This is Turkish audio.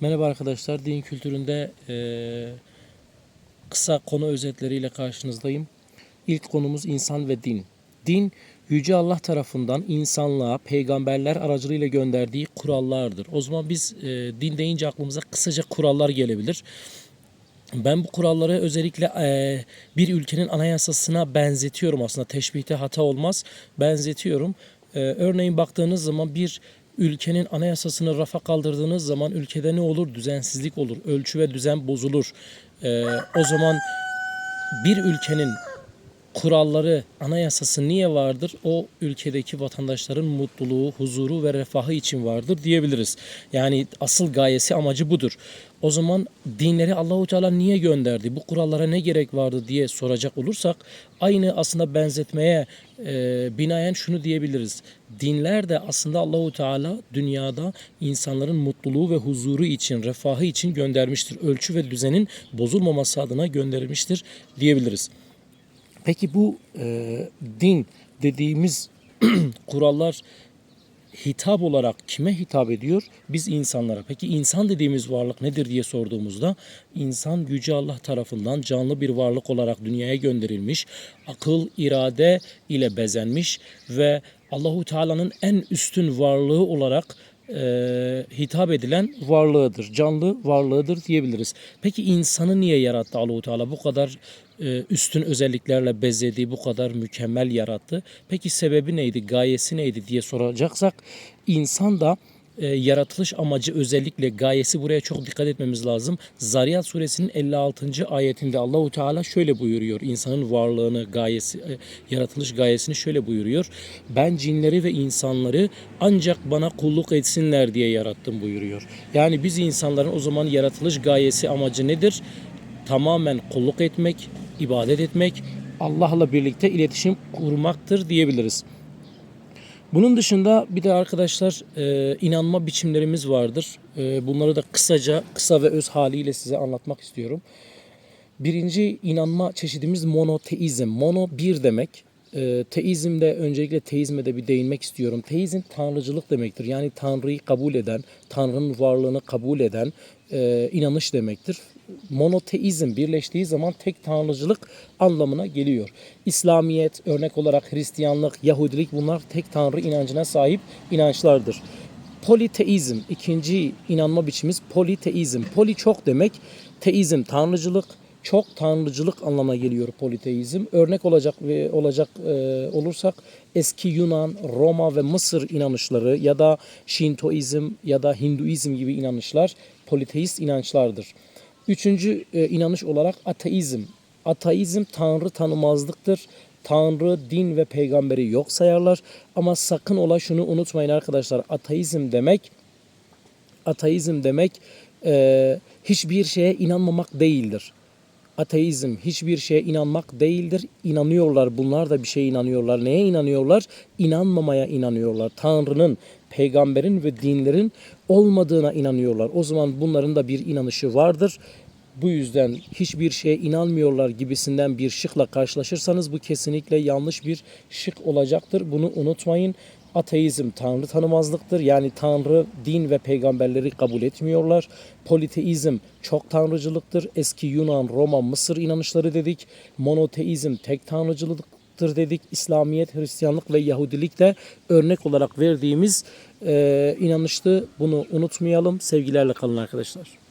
Merhaba arkadaşlar, din kültüründe eee, kısa konu özetleriyle karşınızdayım. İlk konumuz insan ve din. Din, Yüce Allah tarafından insanlığa peygamberler aracılığıyla gönderdiği kurallardır. O zaman biz eee, din deyince aklımıza kısaca kurallar gelebilir. Ben bu kuralları özellikle eee, bir ülkenin anayasasına benzetiyorum aslında. Teşbihte hata olmaz. Benzetiyorum. Eee, örneğin baktığınız zaman bir ülkenin anayasasını rafa kaldırdığınız zaman ülkede ne olur? Düzensizlik olur. Ölçü ve düzen bozulur. Eee, o zaman bir ülkenin kuralları, anayasası niye vardır? O ülkedeki vatandaşların mutluluğu, huzuru ve refahı için vardır diyebiliriz. Yani asıl gayesi, amacı budur. O zaman dinleri Allahu Teala niye gönderdi? Bu kurallara ne gerek vardı diye soracak olursak aynı aslında benzetmeye e, binaen şunu diyebiliriz. Dinler de aslında Allahu Teala dünyada insanların mutluluğu ve huzuru için, refahı için göndermiştir. Ölçü ve düzenin bozulmaması adına gönderilmiştir diyebiliriz. Peki bu e, din dediğimiz kurallar hitap olarak kime hitap ediyor? Biz insanlara. Peki insan dediğimiz varlık nedir diye sorduğumuzda insan Yüce Allah tarafından canlı bir varlık olarak dünyaya gönderilmiş, akıl, irade ile bezenmiş ve Allahu Teala'nın en üstün varlığı olarak e, hitap edilen varlığıdır. Canlı varlığıdır diyebiliriz. Peki insanı niye yarattı Allahu Teala? Bu kadar üstün özelliklerle bezedi, bu kadar mükemmel yarattı. Peki sebebi neydi, gayesi neydi diye soracaksak insan da e, yaratılış amacı özellikle gayesi buraya çok dikkat etmemiz lazım. Zariyat suresinin 56. ayetinde Allahu Teala şöyle buyuruyor. İnsanın varlığını, gayesi, e, yaratılış gayesini şöyle buyuruyor. Ben cinleri ve insanları ancak bana kulluk etsinler diye yarattım buyuruyor. Yani biz insanların o zaman yaratılış gayesi amacı nedir? Tamamen kulluk etmek, ibadet etmek, Allah'la birlikte iletişim kurmaktır diyebiliriz. Bunun dışında bir de arkadaşlar e, inanma biçimlerimiz vardır. E, bunları da kısaca, kısa ve öz haliyle size anlatmak istiyorum. Birinci inanma çeşidimiz monoteizm. Mono bir demek. E, teizmde öncelikle teizme de bir değinmek istiyorum. Teizm tanrıcılık demektir. Yani Tanrı'yı kabul eden, Tanrı'nın varlığını kabul eden e, inanış demektir. Monoteizm birleştiği zaman tek tanrıcılık anlamına geliyor. İslamiyet, örnek olarak Hristiyanlık, Yahudilik bunlar tek tanrı inancına sahip inançlardır. Politeizm ikinci inanma biçimimiz politeizm. Poli çok demek. Teizm tanrıcılık, çok tanrıcılık anlamına geliyor politeizm. Örnek olacak ve olacak e, olursak eski Yunan, Roma ve Mısır inanışları ya da Şintoizm ya da Hinduizm gibi inanışlar politeist inançlardır. Üçüncü e, inanış olarak ateizm. Ateizm tanrı tanımazlıktır. Tanrı, din ve peygamberi yok sayarlar. Ama sakın ola şunu unutmayın arkadaşlar. Ateizm demek ateizm demek e, hiçbir şeye inanmamak değildir. Ateizm hiçbir şeye inanmak değildir. İnanıyorlar. Bunlar da bir şeye inanıyorlar. Neye inanıyorlar? İnanmamaya inanıyorlar. Tanrı'nın, peygamberin ve dinlerin olmadığına inanıyorlar. O zaman bunların da bir inanışı vardır. Bu yüzden hiçbir şeye inanmıyorlar gibisinden bir şıkla karşılaşırsanız bu kesinlikle yanlış bir şık olacaktır. Bunu unutmayın. Ateizm tanrı tanımazlıktır. Yani tanrı, din ve peygamberleri kabul etmiyorlar. Politeizm çok tanrıcılıktır. Eski Yunan, Roma, Mısır inanışları dedik. Monoteizm tek tanrıcılıktır dedik. İslamiyet, Hristiyanlık ve Yahudilik de örnek olarak verdiğimiz e, inanıştı. Bunu unutmayalım. Sevgilerle kalın arkadaşlar.